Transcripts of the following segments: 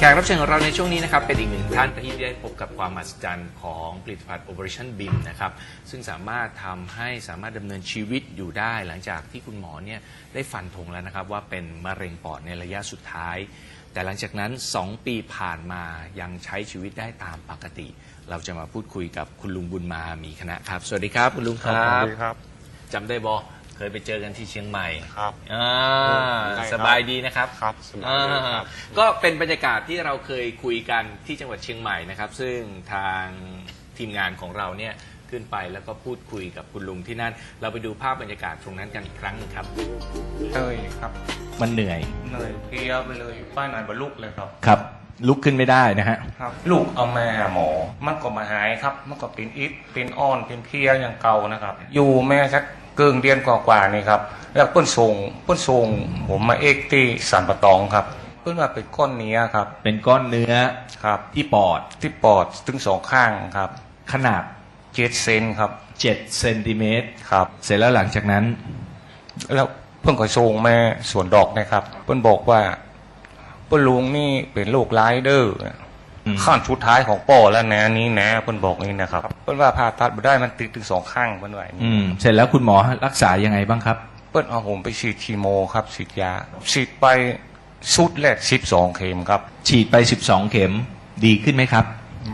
แขกรับเชิญของเราในช่วงนี้นะครับเป็นอีกหนึ่งท่านที่ได้พบกับความมหัศจรรย์ของผลิตภัณฑ์ Operation BIM นะครับซึ่งสามารถทำให้สามารถดำเนินชีวิตอยู่ได้ หลังจากที่คุณหมอเนี่ยได้ฟันธงแล้วนะครับว่าเป็นมะเร็งปอดในระยะสุดท้าย แต่หลังจากนั้น 2 ปีผ่านมายังใช้ชีวิตได้ตามปกติ เราจะมาพูดคุยกับคุณลุงบุญมามีคณะครับ สวัสดีครับคุณลุงคสรัวับสดีครับ จำได้บอ เคยไปเจอกันที่เชียงใหม่ครับอ่าได้ครับ สบายดีนะครับ ครับสบายดีครับ อ่าก็เป็นบรรยากาศที่เราเคยคุยกันที่จังหวัดเชียงใหม่นะครับ ซึ่งทางทีมงานของเราเนี่ยขึ้นไปแล้วก็พูดคุยกับคุณลุงที่นั่น เราไปดูภาพบรรยากาศตรงนั้นกันอีกครั้งหนึงครับ เหนื่อยครับมันเหนื่อยเหนื่อยเพลียไปเลยป้ายไหนบรรลุเลยครับ ครับ ลุกขึ้นไม่ได้นะฮะ ครับ ลูกเอามาหาหมอ มันก็มาหายครับ มันก็เป็นอิดเป็นอ้อนเป็นเพลียอย่างเก่านะครับ อยู่แม่สัก เกิงเดือนกว่าๆนี่ครับแล้วเปิ้นส่งเปิ้นส่งผมมาเอกที่สันปะตองครับเปิ้นว่าเป็นก้อนเนื้อครับ เป็นก้อนเนื้อครับ ที่ปอดที่ปอดถึงสองข้างครับขนาดเจ็ดเซนครับ7เซนติเมตรครับ เสร็จแล้วหลังจากนั้น แล้วเพิ่งก็ส่งมาสวนดอกนะครับ เพิ่นบอกว่าเพิ่นลุงนี่เป็นโรคร้ายเด้ออม ขั้นสุดท้ายของป่อแล้วนะนี้นะเพิ่นบอกนี่นะครับเพิ่นว่าผ่าตัดบ่ได้มันติดถึงสองข้างเพิ่นว่าอย่างอืนี้มเสร็จแล้วคุณหมอรักษายังไงบ้างครับ เพิ่นเอาผมไปฉีดคีโมครับฉีดยาฉีดไปสุดแรก12เข็มครับ ฉีดไป12เข็มดีขึ้นไหมครับ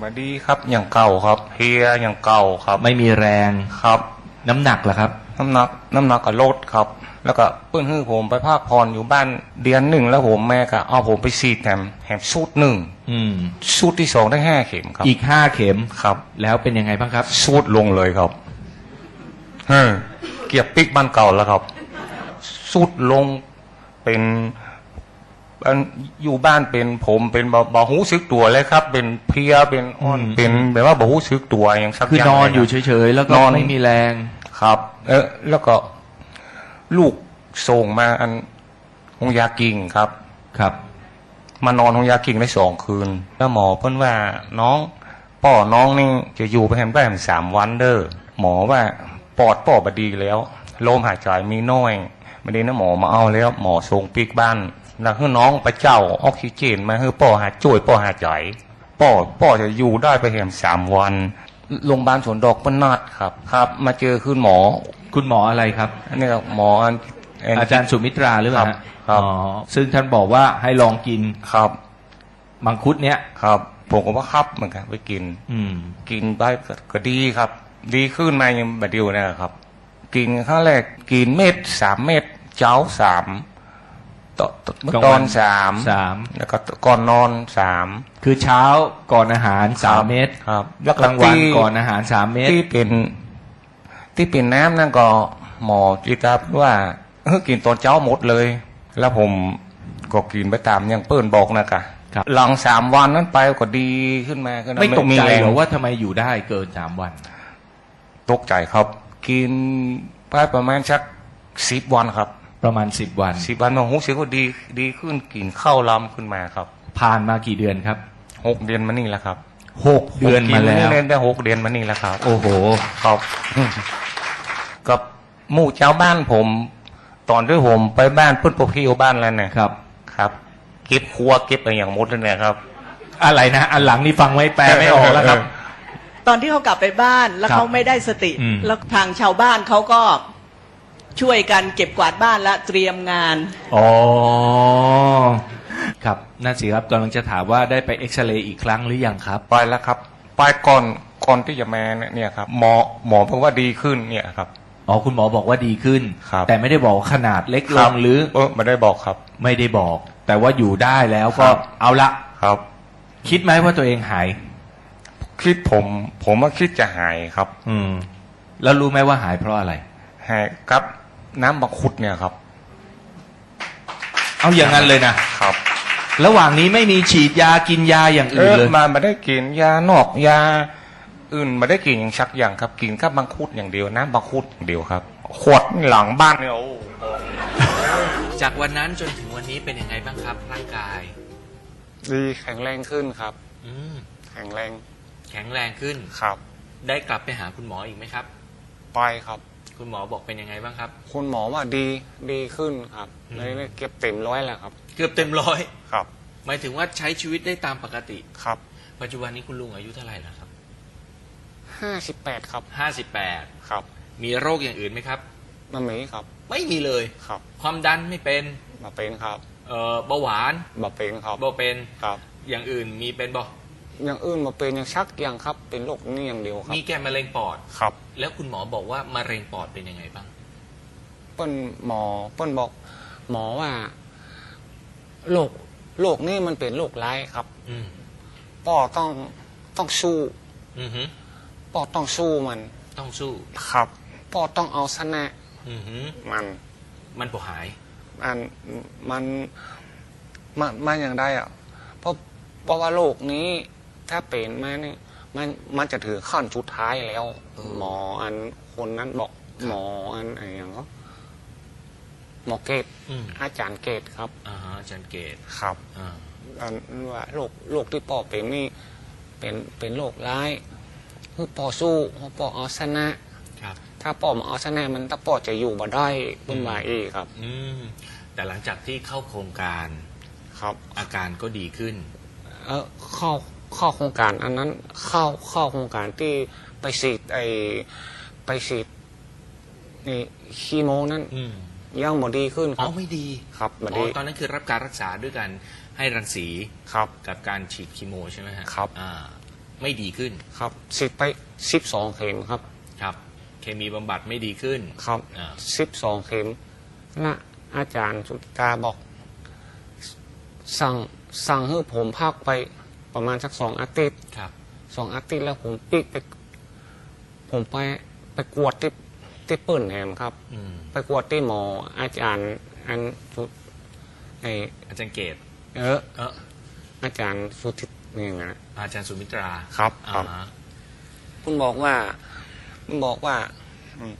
มาดีครับอย่างเก่าครับเพลียอย่างเก่าครับ ไม่มีแรงครับ น้ำหนักล่ะครับ น้ำหนักน้ำหนักก็ลดครับ แล้วก็เปิ้นฮื้อผมไปพักผ่อนอยู่บ้านเดือนหนึ่งแล้วผมแม่ก็เอาผมไปฉีดแถมแถมสูตรหนึ่งอืมสูตรที่สองได้ห้าเข็มครับ อีกห้าเข็มครับ แล้วเป็นยังไงบ้างครับสูตรลงเลยครับเฮ้อเกียบปิกบ้านเก่าแล้วครับสูตรลงเป็นอันอยู่บ้านเป็นผมเป็นบบ่หูซึกตัวเลยครับ เป็นเพลียเป็นอ่อนอืมเป็นแบบว่าบ่หูซึกตัวอย่างสักคืออย่างนอนอยู่เลครับเฉยๆแล้วก็นอนไม่มีแรง ครับ เออแล้วก็ลูกส่งมาอันหงยากิ่งครับ ครับ มานอนหงยากิ่งได้สองคืน แล้วหมอเพิ่นว่าน้องป่อน้องนี่จะอยู่ไปแฮมได้แฮมสามวันเด้อหมอว่าปอดป่อบดีแล้วลมหายใจมีน้อยไม่ได้นะหมอมาเอาแล้ว หมอส่งปีกบ้านแล้วให้น้องไปเจ้าออกซิเจนมาให้ป่อหาช่วยป่อหายใจป่อป่อจะอยู่ได้ไปแฮมสามวัน โรงพยาบาลสวนดอกปนัดครับ ครับ มาเจอคุณหมอคุณหมออะไรครับอันนี้ก็หมออันน อาจารย์สุมิตราหรือเปล่าฮะครับ อ๋อซึ่งท่านบอกว่าให้ลองกินครับ มังคุดเนี้ยครับ ผมก็ว่าครับเหมือนกันไปกิน อืม กินไปก็ก็ดีครับ ดีขึ้นมายังแบบเดียวนะครับ กินครั้งแรกกินเม็ดสามเม็ดเช้าสาม ตตกลางตวัอนนสามสามแล้วก็ก่อนนอนสามคือเช้าก่อนอาหารสามเม็ดครับ แล้วกก็ลางวันที่ก่อนอาหารสามเม็ดที่เป็น ที่เป็นน้ำนั่นก็หมอจิตาว่าเออกินตอนเช้าหมดเลย แล้วผมก็กินไปตามอย่างเปิ้นบอกนะคะครับหลังสามวันนั้นไปก็ดีขึ้นมาขึ้นไม่ตกใจแรงเหรอว่าทำไมอยู่ได้เกินสามวัน ตกใจครับ กินไปประมาณสักสิบวันครับ ประมาณสิบวัน สิบวันมาหูเสียก็ดีดีขึ้นกินข้าวลำขึ้นมาครับ ผ่านมากี่เดือนครับหกเดือนมานี่แหละครับหกเดือนมาแล้วเล่นได้หกเดือนมานี่แหละครับ โอ้โหครับกับหมู่เจ้าบ้านผม ตอนที่ผมไปบ้านเพื่อนพวกพี่อยู่บ้านแล้วเนี่ยครับ ครับเก็บครัวเก็บอะไรอย่างหมดเลยเนี่ยครับ อะไรนะอันหลังนี่ฟังไว้แปลไม่ออกแล้วครับ ตอนที่เขากลับไปบ้านแล้วครับเขาไม่ได้สติอืมแล้วทางชาวบ้านเขาก็ ช่วยกันเก็บกวาดบ้านและเตรียมงาน อ๋อ ครับนั่นสิครับกำลังจะถามว่าได้ไปเอ็กซเรย์อีกครั้งหรือยังครับ ไปแล้วครับ ไปก่อนก่อนที่จะมาเนี่ยครับหมอหมอบอกว่าดีขึ้นเนี่ยครับ อ๋อคุณหมอบอกว่าดีขึ้น ครับ แต่ไม่ได้บอกว่าขนาดเล็กลครับงหรือเออไม่ได้บอกครับ ไม่ได้บอก แต่ว่าอยู่ได้แล้วก็ครับ เอาละ ครับ คิดไหมว่าตัวเองหาย คิดผม ผมว่าคิดจะหายครับ อืม แล้วรู้ไหมว่าหายเพราะอะไร หายครับน้ำบังคุดเนี่ยครับ เอาอย่างนั้นเลยนะ ครับ ระหว่างนี้ไม่มีฉีดยากินยาอย่างเออื่นอเลย มาไม่ได้กินยานอกยา อื่นไม่ได้กินอย่างชักอย่างครับกินแค่บังคุดอย่างเดียวน้ำบังคุดอย่างเดียวครับขวดหลังบ้านเนี่ยโอ้ จากวันนั้นจนถึงวันนี้เป็นยังไงบ้างครับร่างกาย ดีแข็งแรงขึ้นครับ อืมแข็งแรงแข็งแรงขึ้น ครับ ได้กลับไปหาคุณหมออีกไหมครับ ไปครับ คุณหมอบอกเป็นยังไงบ้างครับ คุณหมอว่าดีดีขึ้นครับอืมเลยเก็บเต็มร้อยแล้วครับ เกือบเต็มร้อยครับหมายถึงว่าใช้ชีวิตได้ตามปกติ ครับปัจจุบันนี้คุณลุงอายุเท่าไหร่แล้วครับห้าสิบแปดครับห้าสิบแปดครับมีโรคอย่างอื่นไหมครับ มันมีครับไม่มีเลย ครับความดันไม่เป็นมาเป็นครับเอ่อเบาหวานมาเป็นครับเบาเป็นครับอย่างอื่นมีเป็นบ่ อย่างอื่นมาเป็นยังชักยังครับ เป็นโรคนี้อย่างเดียวครับ มีแก่มะเร็งปอด ครับแล้วคุณหมอบอกว่ามะเร็งปอดเป็นยังไงบ้าง เปิ้นหมอเปิ้นบอก หมอว่าโรคโรคนี้มันเป็นโรคร้ายครับอืมป้อต้องต้องสู้อือหือป้อต้องสู้มัน ต้องสู้ครับป้อต้องเอาชนะอือหือมัน มันปวหายมันมันมันมันอย่างไรอะเพราะเพราะว่าโรคนี้ ถ้าเป็นมานี่มันมันจะถือขั้นสุดท้ายแล้ว หมออันคนนั้นบอกหมออันอะไรอย่างก็หมอเกตอืม อาจารย์เกตครับ อ่าฮะอาจารย์เกตครับ อ่าอันว่าโรคโรคที่ปอเป็นนี่เป็นเป็นโรคร้ายคือปอสู้เพราะปอเอาชนะ ครับ ถ้าปอมาเอาชนะมันถ้าปอจะอยู่บ่ได้เป็นมาเองครับ อืมแต่หลังจากที่เข้าโครงการครับ อาการก็ดีขึ้น เออเข้า เข้าโครงการอันนั้นเข้าเข้าโครงการที่ไปฉีดไอไปฉีดนี่คีโมนั้นอืมยังบ่ดีขึ้นคอ๋รัอบไม่ดีครับบ่อ๋ดีอตอนนั้นคือรับการรักษาด้วยการให้รังสีครับ กับการฉีดคีโมใช่ไหมฮะครับ อ่าไม่ดีขึ้นครับฉีดไปสิบสองเข็มครับครับ เคมีบำบัดไม่ดีขึ้น ครับอ่า สิบสองเข็มและอาจารย์สุตาบอก สั่งสั่งให้ผมพักไป ประมาณสักสองอาทิตย์ครับสองอาทิตย์แล้วผมปิกไป ผมไปไปกวดที่ที่เปิ่นแหมครับ อืมไปกวดที่หมออาจารย์อันสุไออาจารย์เกตเออเอออาจารย์สุทิตนี่นะ อาจารย์สุมิตราครับอ่าครับ ฮะคุณบอกว่าคุณบอกว่าอืม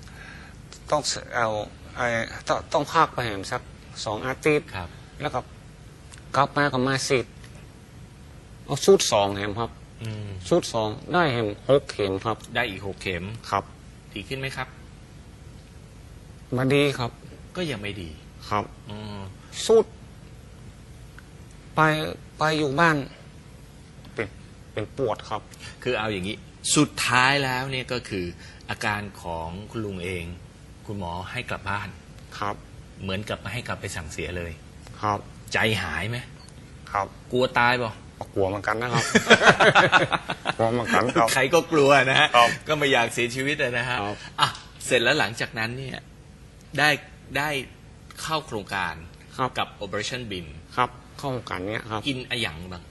ต้องเอาไอ้ต้องต้องพักไปแหมสักสองอาทิตย์ ครับ แล้วก็กลับมาก็มาสิ เอาชุดสองแหมครับ อืมชุดสองได้แหมหกเข็มครับ ได้อีกหกเข็มครับดีขึ้นไหมครับ มาดีครับ ก็ยังไม่ดีครับ อืมสุด ไปไปอยู่บ้าน เป็นเป็นปวดครับ คือเอาอย่างนี้ สุดท้ายแล้วเนี่ยก็คือ อาการของคุณลุงเอง คุณหมอให้กลับบ้าน ครับ เหมือนกับให้กลับไปสั่งเสียเลย ครับ ใจหายไหมครับ กลัวตายเปล่า กลัวเหมือนกันนะครับ กลัวเหมือนกันครับ ใครก็กลัวนะฮะครับก็ไม่อยากเสียชีวิตอะนะฮะครับ อะเสร็จแล้วหลังจากนั้นเนี่ยได้ได้เข้าโครงการครับกับ Operation BIM ครับ เข้าโครงการเนี้ยครับ กินอะหยังบ้าง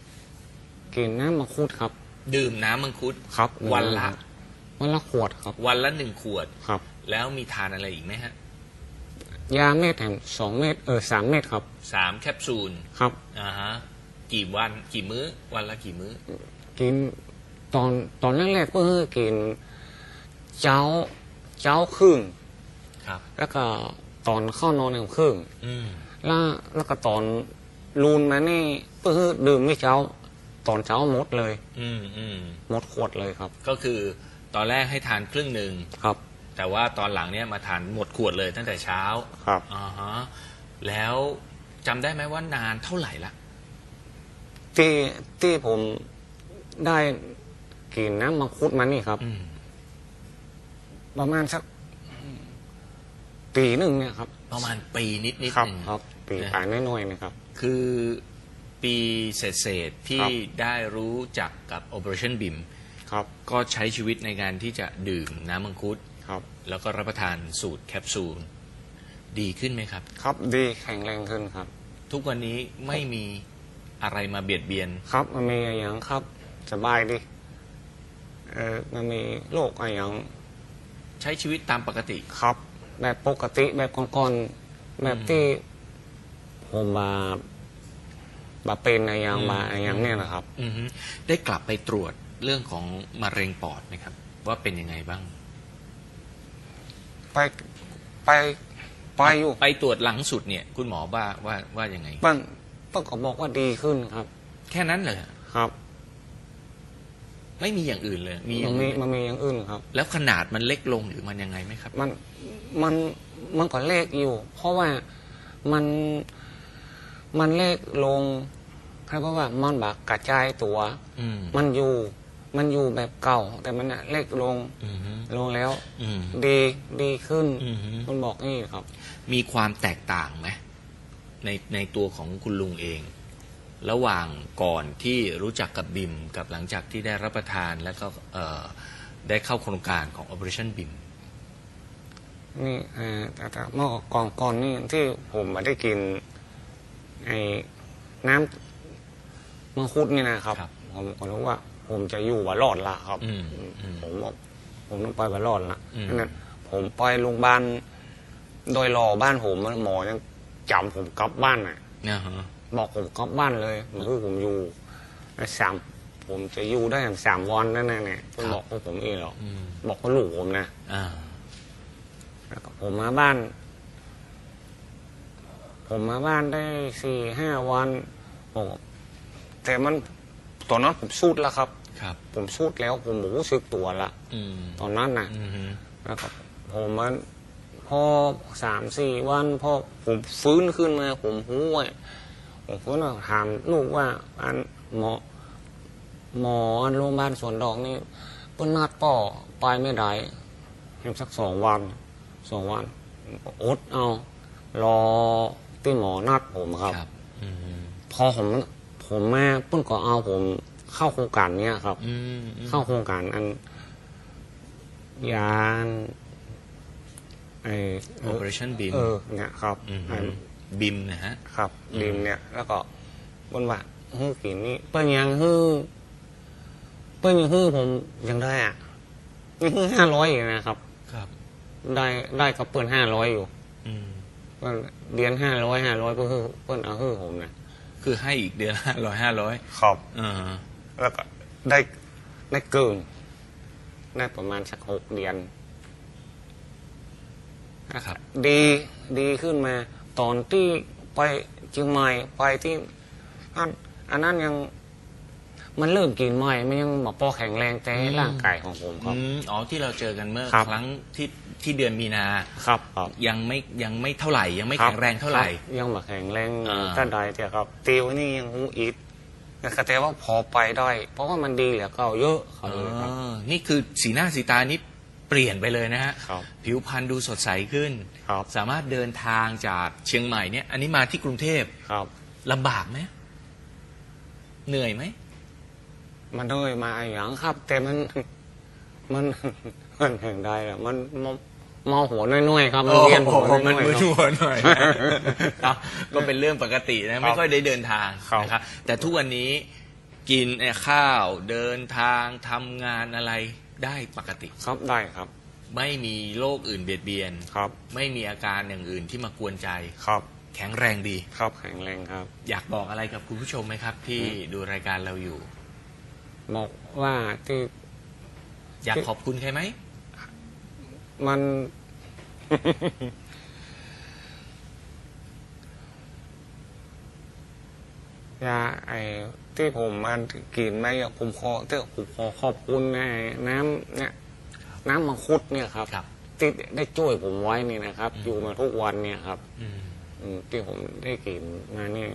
กินน้ำมังคุดครับ ดื่มน้ำมังคุด ครับวันละ วันละขวดครับ วันละหนึ่งขวด ครับ แล้วมีทานอะไรอีกไหมฮะยาเม็ดแถมสองเม็ดเออสามเม็ดครับ สามแคปซูลครับ อ่าฮะ กี่วันกี่มื้อ วันละกี่มื้อ กินตอนตอนแรกๆก็คือกินเจ้าเจ้าครึ่งครับ แล้วก็ตอนเข้านอนเนี่ยครึ่งอืมแล้วแล้วก็ตอนลูนมานี่ก็คือดื่มไม่เช้า ตอนเช้าหมดเลยอืมอืมหมดขวดเลยครับ ก็คือตอนแรกให้ทานครึ่งหนึ่งครับแต่ว่าตอนหลังเนี่ยมาทานหมดขวดเลยตั้งแต่เช้าครับ อ่าฮะแล้วจำได้ไหมว่านานเท่าไหร่ละ ที่ที่ผมได้กินน้ำมังคุดมานี่ครับ อืมประมาณสักปีหนึ่งเนี่ยครับ ประมาณปีนิดนิดครับ หนึ่ง ครับปีนะปลายน้อยๆนะครับ คือปีเศษๆที่ครับ ได้รู้จักกับ Operation BIM ครับก็ใช้ชีวิตในการที่จะดื่มน้ำมังคุด ครับแล้วก็รับประทานสูตรแคปซูล ดีขึ้นไหมครับ ครับดีแข็งแรงขึ้นครับ ทุกวันนี้ไม่มี อะไรมาเบียดเบียน ครับมันมีอะไรอย่างครับ สบายดีเออมันมีโรคอะไรอย่างใช้ชีวิตตามปกติ ครับ แบบปกติแบบก่อนๆแบบที่ผมมาบาเป็นอะไรอย่างอืมมาอะไรอย่างเนี่ยนะครับ อือฮึได้กลับไปตรวจเรื่องของมะเร็งปอดไหมครับ ว่าเป็นยังไงบ้าง ไปไปไปอยู่ ไปตรวจหลังสุดเนี่ย คุณหมอว่าว่าว่ายังไง มัน ต้องก็บอกว่าดีขึ้นครับ แค่นั้นเลยครับไม่มีอย่างอื่นเลย มีอมัย่านงมีอื่นไหมมันมีอย่างอื่นครับ แล้วขนาดมันเล็กลงหรือมันยังไงไหมครับ มันมันมันก็เลขอยู่ เพราะว่ามันมันเลขลงเพราะว่ามันบักกระจายตัว อืมมันอยู่มันอยู่แบบเก่า แต่มันน่ะเล็กลงอืมลงแล้ว อืมดีดีขึ้นอืมคุณบอกนี่ครับ มีความแตกต่างไหม ในในตัวของคุณลุงเอง ระหว่างก่อนที่รู้จักกับบิมกับหลังจากที่ได้รับประทานแล้วก็เอ่อได้เข้าโครงการของ Operation BIM นี่เอ่อแต่แต่เมื่อก่อนก่อนนี่ที่ผมมาได้กินไอ้น้ำมังคุดนี่นะครับ ครับ ผมก็รู้ว่า ผมจะอยู่ว่ารอดละครับ อืมอืม ผมบอกผมต้องไปว่ารอดละอืม นั่นผมไปโรงพยาบาลโดยรอบ้านผมหมอยัง จำผมกลับบ้านน่ะนะฮะบอกผมกลับบ้านเลยผมคือผมอยู่ได้สามผมจะอยู่ได้อย่างสามวันนั่นน่ะเนี่ยเพิ่นบอกพวกผมเองหรอกอืมบอกว่าลูกผมนะอ่าแล้วก็ผมมาบ้าน ผมมาบ้านได้สี่ห้าวันผมแต่มันตอนนั้นผมสูดแล้วครับ ครับ ผมสูดแล้ว ผมรู้สึกตัวละอืมตอนนั้นนะอืมฮึแล้วก็ผมมัน พอสามสี่วันพอผมฟื้นขึ้นมาผมหูว่าผมฟื้นมาถามลูกว่าอันหมอหมออันโรงพยาบาลสวนดอกนี่เพิ่นนัดป่อไปไม่ได้เห็นสักสองวันสองวันผมก็อดเอา รอที่หมอนัดผมครับครับอืมพอผมผมมาเพิ่นก็เอาผมเข้าโครงการเนี้ยครับอืมเข้าโครงการอันยาน ไอโอเปอเรชั่นบิมเออเนี่ยครับอืมอันบิมนะฮะครับอืมดิมเนี่ย แล้วก็บนว่าฮื้อกินนี่เปิ้นยังฮื้อเปิ้นยังฮื้อผมยังได้อะยังฮื้อห้าร้อยอยู่นะครับ ครับ ได้ได้กับเปิ้นห้าร้อยอยู่อืมเปิ้นเดือนห้าร้อยห้าร้อยเปิ้นฮื้อเปิ้นเอาฮื้อผมนะคือให้อีกเดือนห้าร้อยห้าร้อยครับอ่าแล้วก็ได้ได้เกินได้ประมาณสักหกเดือน ครับ ดีดีขึ้นมา ตอนที่ไปเชียงใหม่ไปที่อันอันนั้นยัง มันเริ่มกินใหม่มันยังมาพอแข็งแรงแต่อืมร่างกายของผมครับ อืมอ๋อที่เราเจอกันเมื่อครับครั้งที่ที่เดือนมีนาครับครับ ยังไม่ยังไม่เท่าไหร่ ยังไม่คบแข็งแรงเท่าไหร่ คบยังมาแข็งแรงอ่า ท่านใดแต่ครับตีวนี่ยังหูอิดแต่ว่าพอไปได้ เพราะว่ามันดีเหลือเก่าเยอะเขาเอเลยครับ อนี่คือสีหน้าสีตานี่ เปลี่ยนไปเลยนะฮะครับผิวพรรณดูสดใสขึ้น ครับสามารถเดินทางจากเชียงใหม่เนี่ย อันนี้มาที่กรุงเทพครับ ลำบากไหมเหนื่อยไหมมันเหนื่อยมาอย่างครับ แต่มัน มันมันแห่งใดอะมันมอมอหัวน้อยๆครับมันเวียนหัวโอ้โหน้มันอยมึนๆครับหัวหน่อยเอาก็เป็นเรื่องปกตินะ ไม่ค่อยได้เดินทางครับ นะครับแต่ทุกวันนี้ กินเอ่อข้าวเดินทางทำงานอะไรได้ปกติ ครับได้ครับ ไม่มีโรคอื่นเบียดเบียนครับ ไม่มีอาการอย่างอื่นที่มากวนใจ ครับ แข็งแรงดี ครับแข็งแรงครับ อยากบอกอะไรกับคุณผู้ชมไหมครับ ที่ดูรายการเราอยู่ บอกว่าที่อยากขอบคุณใครไหมมัน ยาไอ้ที่ผมมันกินไม่อะผมขอที่ผมขอขอบคุณไอ้น้ำเนี่ยน้ำมังคุดเนี่ยครับครับ ที่ได้ช่วยผมไว้นี่นะครับ อยู่มาทุกวันเนี่ยครับ อืม อืมที่ผมได้กินมานี่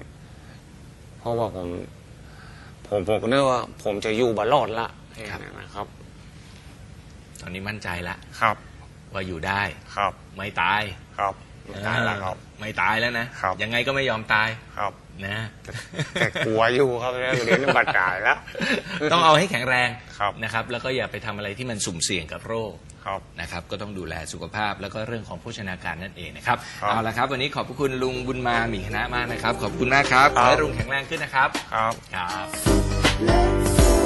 เพราะว่าผม ผมผมก็นึกว่า ผมจะอยู่บารอดละแค่นั้นนะครับ ตอนนี้มั่นใจแล้วครับ ว่าอยู่ได้ ครับ ไม่ตาย ครับได้แล้วครับ ไม่ตายแล้วนะครับ ยังไงก็ไม่ยอมตายครับ นะ แต่กลัวอยู่ครับแล้วเรียนบัตรจ่ายแล้ว ต้องเอาให้แข็งแรงครับ นะครับ แล้วก็อย่าไปทำอะไรที่มันสุ่มเสี่ยงกับโรค ครับ นะครับก็ต้องดูแลสุขภาพแล้วก็เรื่องของโภชนาการนั่นเองนะครับครับเอาละครับ วันนี้ขอบพระคุณลุงบุญมาหมีคณะมากนะครับ ขอบคุณมากครับคขรับอให้ลุงแข็งแรงขึ้นนะครับ ครับ ครับ Let's